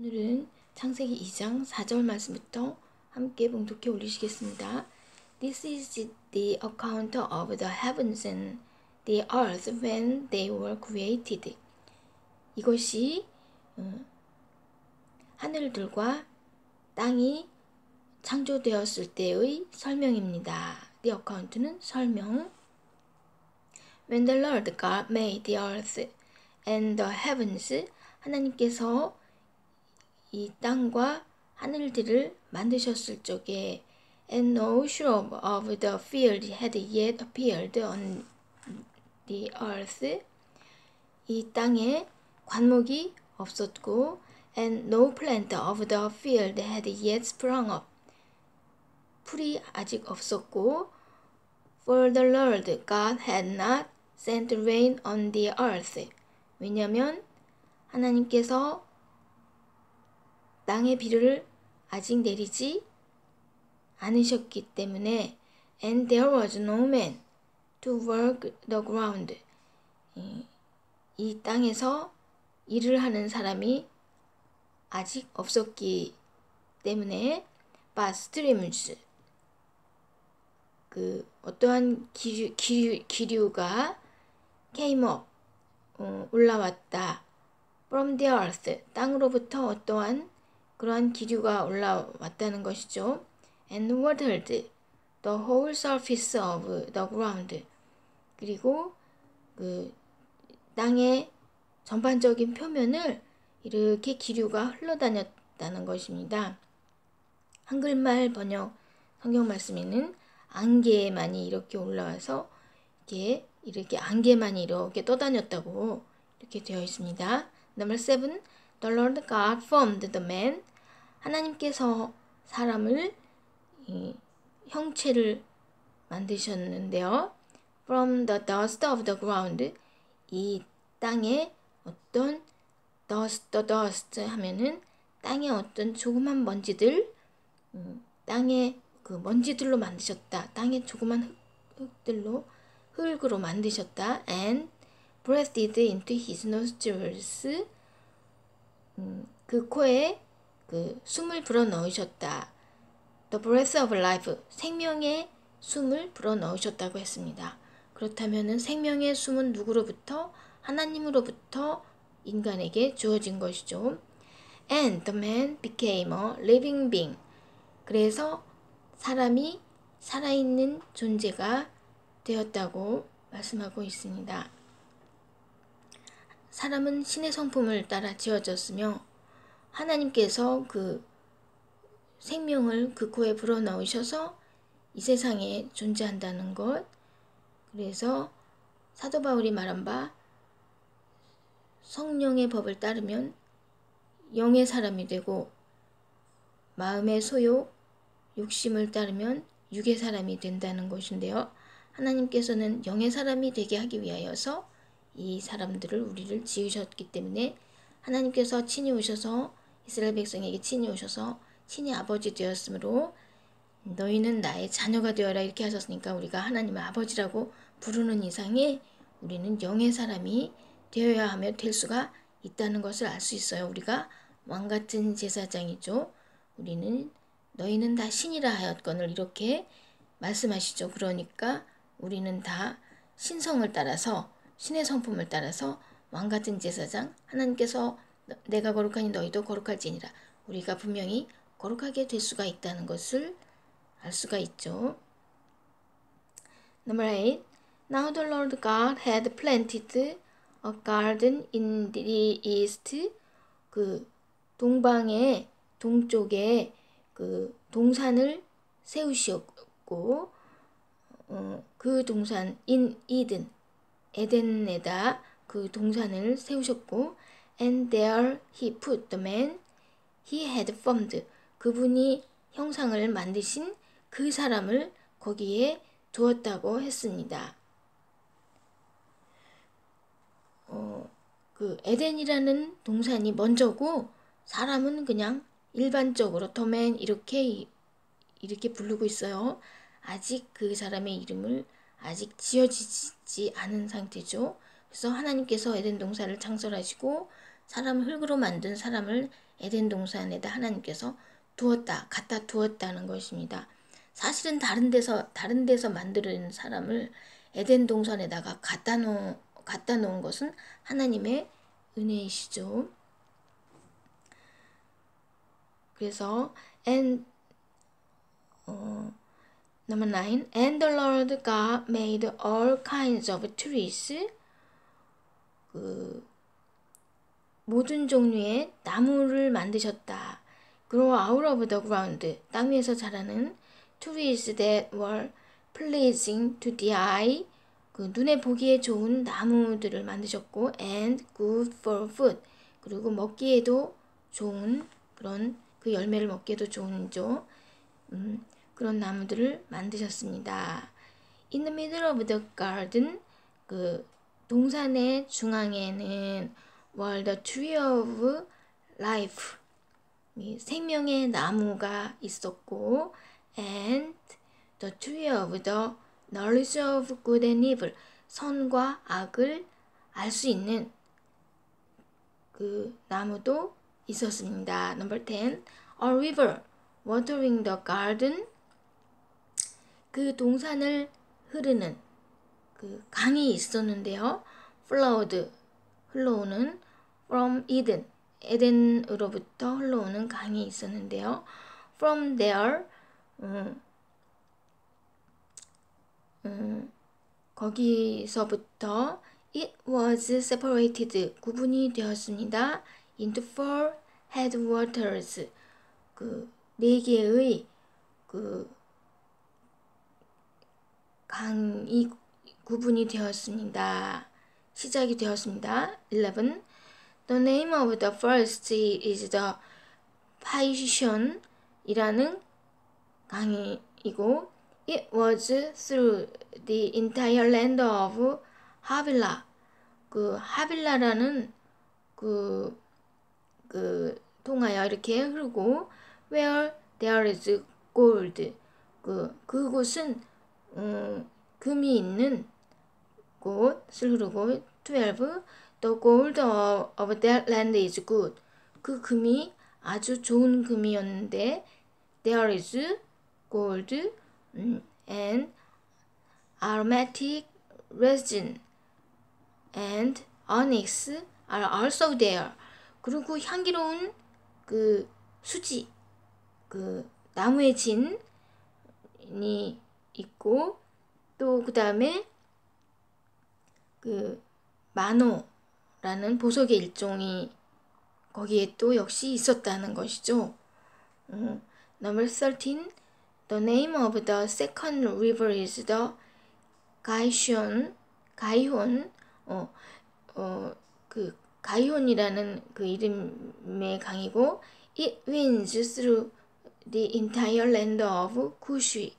오늘은 창세기 2장 4절 말씀부터 함께 봉독해 올리시겠습니다. This is the account of the heavens and the earth when they were created. 이것이 어, 하늘들과 땅이 창조되었을 때의 설명입니다. The account는 설명. When the Lord God made the earth and the heavens, 하나님께서 이 땅과 하늘들을 만드셨을 적에 and no shrub of the field had yet appeared on the earth. 이 땅에 관목이 없었고 and no plant of the field had yet sprung up. 풀이 아직 없었고 for the Lord God had not sent rain on the earth. 왜냐하면 하나님께서 땅의 비를 아직 내리지 않으셨기 때문에 and there was no man to work the ground. 이, 이 땅에서 일을 하는 사람이 아직 없었기 때문에 but streams. 그 어떠한 기류, 기류, 기류가 came up 어, 올라왔다. From the earth. 땅으로부터 어떠한 그러한 기류가 올라왔다는 것이죠. and watered the whole surface of the ground. 그리고 그 땅의 전반적인 표면을 이렇게 기류가 흘러다녔다는 것입니다. 한글말 번역 성경 말씀에는 안개만이 이렇게 올라와서 이게 이렇게 안개만이 이렇게 떠다녔다고 이렇게 되어 있습니다. Number seven, the Lord God formed the man. 하나님께서 사람을 이, 형체를 만드셨는데요. From the dust of the ground. 이 땅에 어떤 dust, dust 하면은 땅에 어떤 조그만 먼지들, 음, 땅에 그 먼지들로 만드셨다. 땅에 조그만 흙, 들로 흙으로 만드셨다. And breathed into his nostrils. 음, 그 코에 그 숨을 불어 넣으셨다. The breath of life. 생명의 숨을 불어 넣으셨다고 했습니다. 그렇다면 생명의 숨은 누구로부터? 하나님으로부터 인간에게 주어진 것이죠. And the man became a living being. 그래서 사람이 살아있는 존재가 되었다고 말씀하고 있습니다. 사람은 신의 성품을 따라 지어졌으며 하나님께서 그 생명을 그 코에 불어넣으셔서 이 세상에 존재한다는 것. 그래서 사도 바울이 말한 바 성령의 법을 따르면 영의 사람이 되고 마음의 소욕, 욕심을 따르면 육의 사람이 된다는 것인데요. 하나님께서는 영의 사람이 되게 하기 위하여서 이 사람들을 우리를 지으셨기 때문에 하나님께서 친히 오셔서 이스라엘 백성에게 친히 오셔서 친히 아버지 되었으므로 너희는 나의 자녀가 되어라 이렇게 하셨으니까 우리가 하나님의 아버지라고 부르는 이상에 우리는 영의 사람이 되어야 하며 될 수가 있다는 것을 알 수 있어요. 우리가 왕 같은 제사장이죠. 우리는 너희는 다 신이라 하였건을 이렇게 말씀하시죠. 그러니까 우리는 다 신성을 따라서 신의 성품을 따라서 왕 같은 제사장 하나님께서 내가 거룩하니 너희도 거룩할지니라. 우리가 분명히 거룩하게 될 수가 있다는 것을 알 수가 있죠. Number 8. Now the Lord God had planted a garden in the east. 그 동방의 동쪽에 그 동산을 세우시었고 어, 그 동산 in Eden 에덴에다 그 동산을 세우셨고 and there he put the man he had formed 그분이 형상을 만드신 그 사람을 거기에 두었다고 했습니다. 어, 그 에덴이라는 동산이 먼저고 사람은 그냥 일반적으로 더맨 이렇게 이렇게 부르고 있어요. 아직 그 사람의 이름을 아직 지어지지 않은 상태죠. 그래서 하나님께서 에덴 동산을 창설하시고 사람 흙으로 만든 사람을 에덴 동산에다 하나님께서 두었다, 갖다 두었다는 것입니다. 사실은 다른 데서 다른 데서 만드는 사람을 에덴 동산에다가 갖다 놓 갖다 놓은 것은 하나님의 은혜이시죠. 그래서 and 어, number nine and the Lord God made all kinds of trees 그 모든 종류의 나무를 만드셨다. grow out of the ground 땅 위에서 자라는 trees that were pleasing to the eye 그 눈에 보기에 좋은 나무들을 만드셨고 and good for food 그리고 먹기에도 좋은 그런 그 열매를 먹기에도 좋은죠. 음, 그런 나무들을 만드셨습니다. In the middle of the garden 그 동산의 중앙에는 were the tree of life 생명의 나무가 있었고 and the tree of the knowledge of good and evil 선과 악을 알 수 있는 그 나무도 있었습니다. Number 10. A river watering the garden 그 동산을 흐르는 그 강이 있었는데요. flowed 흘러오는 from Eden 에덴으로부터 흘러오는 강이 있었는데요. From there 음, 음, 거기서부터 it was separated 구분이 되었습니다. into four headwaters 그 네 개의 그 강이 구분이 되었습니다. 시작이 되었습니다. 11. The name of the first is the Paishon 이라는 강이고 It was through the entire land of 하빌라. 그 하빌라라는 그, 그 통하여 이렇게 흐르고 where there is gold. 그 그곳은 음, 금이 있는 곳을 흐르고 12 The gold of that land is good. 그 금이 아주 좋은 금이었는데 there is gold and aromatic resin and onyx are also there. 그리고 향기로운 그 수지, 그 나무의 진이 있고 또 그 다음에 그 마노라는 보석의 일종이 거기에 또 역시 있었다는 것이죠. 음, number 13. The name of the second river is the 가이숑, 가이혼, 어, 어, 그 가이혼이라는 그 이름의 강이고 it winds through the entire land of 구시.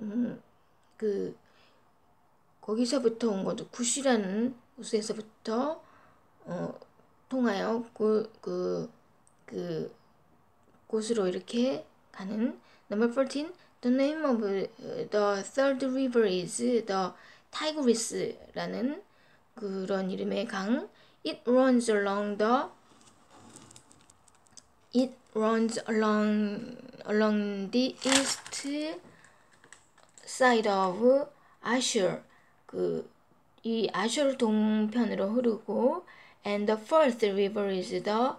음, 그 거기서부터 온 것도 구시라는 곳에서부터 어, 통하여 그, 그, 그 곳으로 이렇게 가는 Number 14. The name of the third river is the Tigris라는 그런 이름의 강. It runs along the It runs along along the east side of Ashur. 그이 아슈르 동편으로 흐르고 and the first river is the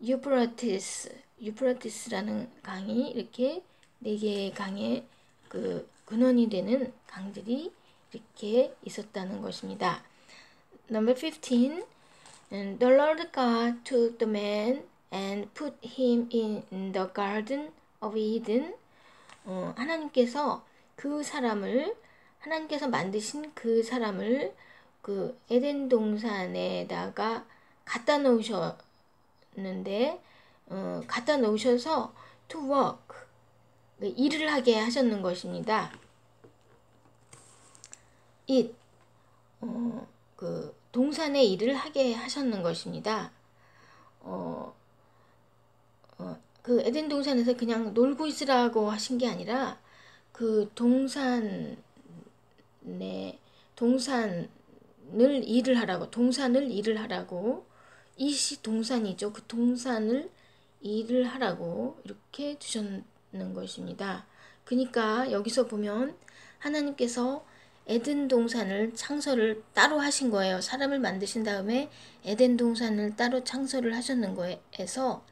Euphrates. 유프라티스라는 강이 이렇게 네 개의 강의 그 근원이 되는 강들이 이렇게 있었다는 것입니다. Number 15. And the Lord God took the man and put him in the garden of Eden. 어, 하나님께서 그 사람을 하나님께서 만드신 그 사람을 그 에덴 동산에다가 갖다 놓으셨는데 어, 갖다 놓으셔서 to work 네, 일을 하게 하셨는 것입니다. it 어, 그 동산의 일을 하게 하셨는 것입니다. 어, 어, 그 에덴 동산에서 그냥 놀고 있으라고 하신 게 아니라 그 동산에 동산을 일을 하라고 동산을 일을 하라고 이시 동산이죠. 그 동산을 일을 하라고 이렇게 주셨는 것입니다. 그러니까 여기서 보면 하나님께서 에덴 동산을 창설을 따로 하신 거예요. 사람을 만드신 다음에 에덴 동산을 따로 창설을 하셨는 거에서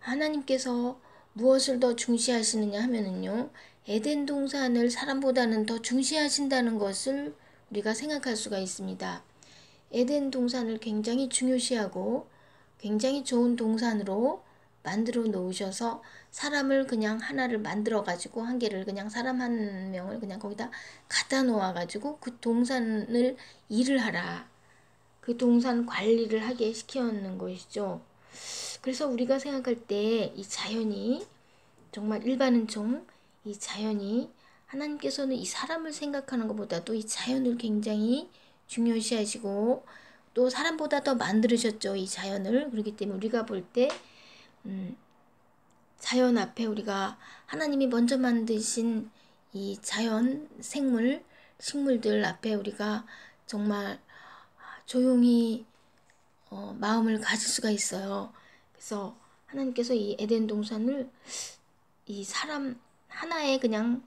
하나님께서 무엇을 더 중시하시느냐 하면은요. 에덴 동산을 사람보다는 더 중시하신다는 것을 우리가 생각할 수가 있습니다. 에덴 동산을 굉장히 중요시하고 굉장히 좋은 동산으로 만들어 놓으셔서 사람을 그냥 하나를 만들어 가지고 한 개를 그냥 사람 한 명을 그냥 거기다 갖다 놓아 가지고 그 동산을 일을 하라. 그 동산 관리를 하게 시켜놓는 것이죠. 그래서 우리가 생각할 때 이 자연이 정말 일반은 좀 이 자연이 하나님께서는 이 사람을 생각하는 것보다도 이 자연을 굉장히 중요시하시고 또 사람보다 더 만들으셨죠 이 자연을 그렇기 때문에 우리가 볼때 음, 자연 앞에 우리가 하나님이 먼저 만드신 이 자연 생물 식물들 앞에 우리가 정말 조용히 어, 마음을 가질 수가 있어요. 그래서 하나님께서 이 에덴 동산을 이 사람 하나의 그냥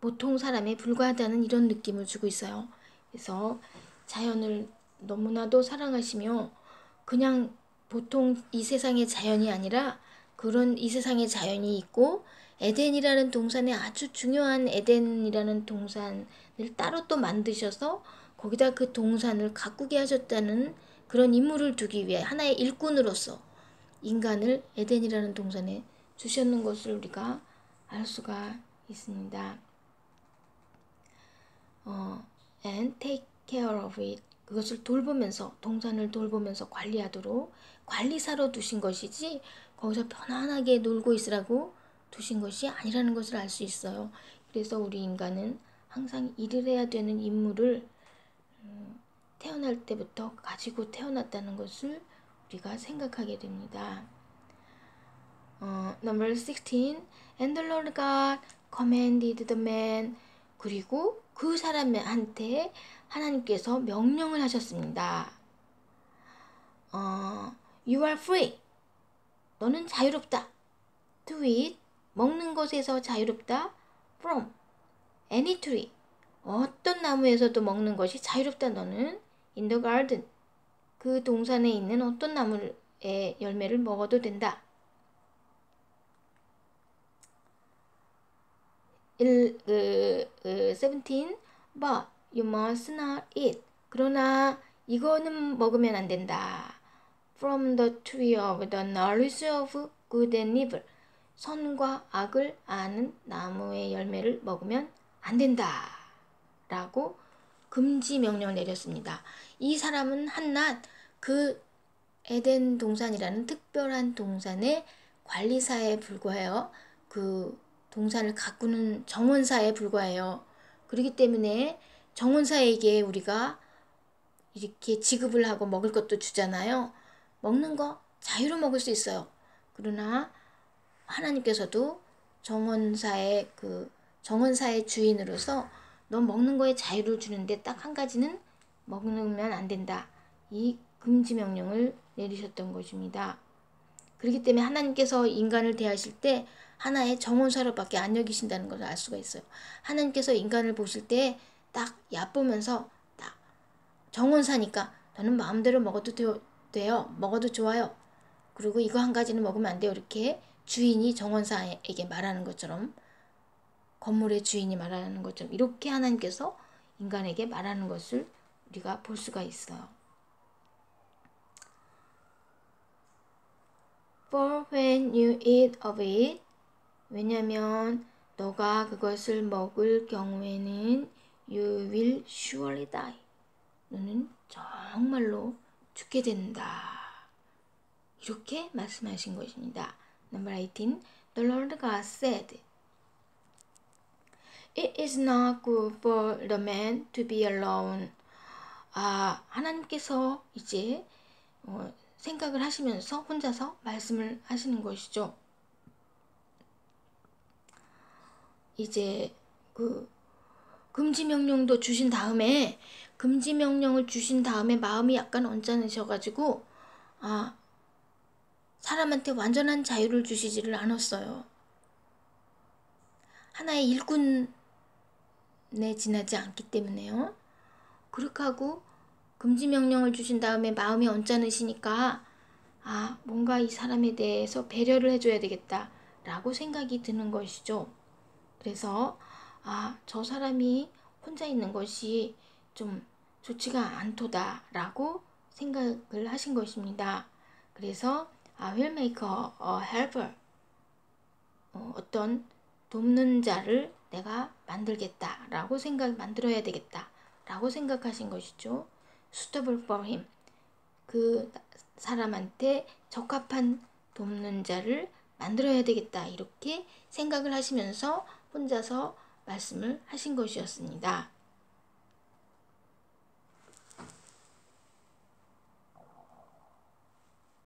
보통 사람에 불과하다는 이런 느낌을 주고 있어요. 그래서 자연을 너무나도 사랑하시며 그냥 보통 이 세상의 자연이 아니라 그런 이 세상의 자연이 있고 에덴이라는 동산에 아주 중요한 에덴이라는 동산을 따로 또 만드셔서 거기다 그 동산을 가꾸게 하셨다는 그런 임무를 두기 위해 하나의 일꾼으로서 인간을 에덴이라는 동산에 주셨는 것을 우리가 알 수가 있습니다. 어, and take care of it. 그것을 돌보면서 동산을 돌보면서 관리하도록 관리사로 두신 것이지 거기서 편안하게 놀고 있으라고 두신 것이 아니라는 것을 알 수 있어요. 그래서 우리 인간은 항상 일을 해야 되는 임무를 음, 태어날 때부터 가지고 태어났다는 것을 우리가 생각하게 됩니다. 어, number 16 and the Lord God commanded the man 그리고 그 사람한테 하나님께서 명령을 하셨습니다. 어, you are free. 너는 자유롭다. To eat. 먹는 것에서 자유롭다. From. Any tree. 어떤 나무에서도 먹는 것이 자유롭다 너는. In the garden. 그 동산에 있는 어떤 나무의 열매를 먹어도 된다. 1, 그, 그, 17. But you must not eat. 그러나 이거는 먹으면 안 된다. From the tree of the knowledge of good and evil. 선과 악을 아는 나무의 열매를 먹으면 안 된다. 라고 금지 명령을 내렸습니다. 이 사람은 한낱 그 에덴 동산이라는 특별한 동산의 관리사에 불과해요. 그 동산을 가꾸는 정원사에 불과해요. 그렇기 때문에 정원사에게 우리가 이렇게 지급을 하고 먹을 것도 주잖아요. 먹는 거 자유로 먹을 수 있어요. 그러나 하나님께서도 정원사의 그 정원사의 주인으로서 너 먹는 거에 자유를 주는데 딱 한 가지는 먹으면 안 된다. 이 금지 명령을 내리셨던 것입니다. 그렇기 때문에 하나님께서 인간을 대하실 때 하나의 정원사로밖에 안 여기신다는 것을 알 수가 있어요. 하나님께서 인간을 보실 때 딱 얕보면서 딱 정원사니까 너는 마음대로 먹어도 돼요. 먹어도 좋아요. 그리고 이거 한 가지는 먹으면 안 돼요. 이렇게 주인이 정원사에게 말하는 것처럼 건물의 주인이 말하는 것처럼 이렇게 하나님께서 인간에게 말하는 것을 우리가 볼 수가 있어요. For when you eat of it, 왜냐면 너가 그것을 먹을 경우에는 you will surely die. 너는 정말로 죽게 된다. 이렇게 말씀하신 것입니다. Number 18. The Lord God said, It is not good for the man to be alone. 아, 하나님께서 이제 어, 생각을 하시면서 혼자서 말씀을 하시는 것이죠. 이제 그 금지 명령도 주신 다음에 금지 명령을 주신 다음에 마음이 약간 언짢으셔가지고 아 사람한테 완전한 자유를 주시지를 않았어요. 하나의 일꾼에 지나지 않기 때문에요. 그렇게 하고 금지 명령을 주신 다음에 마음이 언짢으시니까 아 뭔가 이 사람에 대해서 배려를 해줘야 되겠다 라고 생각이 드는 것이죠. 그래서 아 저 사람이 혼자 있는 것이 좀 좋지가 않도다 라고 생각을 하신 것입니다. 그래서 I will make a, a helper 어, 어떤 돕는 자를 내가 만들겠다 라고 생각 만들어야 되겠다 라고 생각하신 것이죠. suitable for him 그 사람한테 적합한 돕는 자를 만들어야 되겠다 이렇게 생각을 하시면서 혼자서 말씀을 하신 것이었습니다.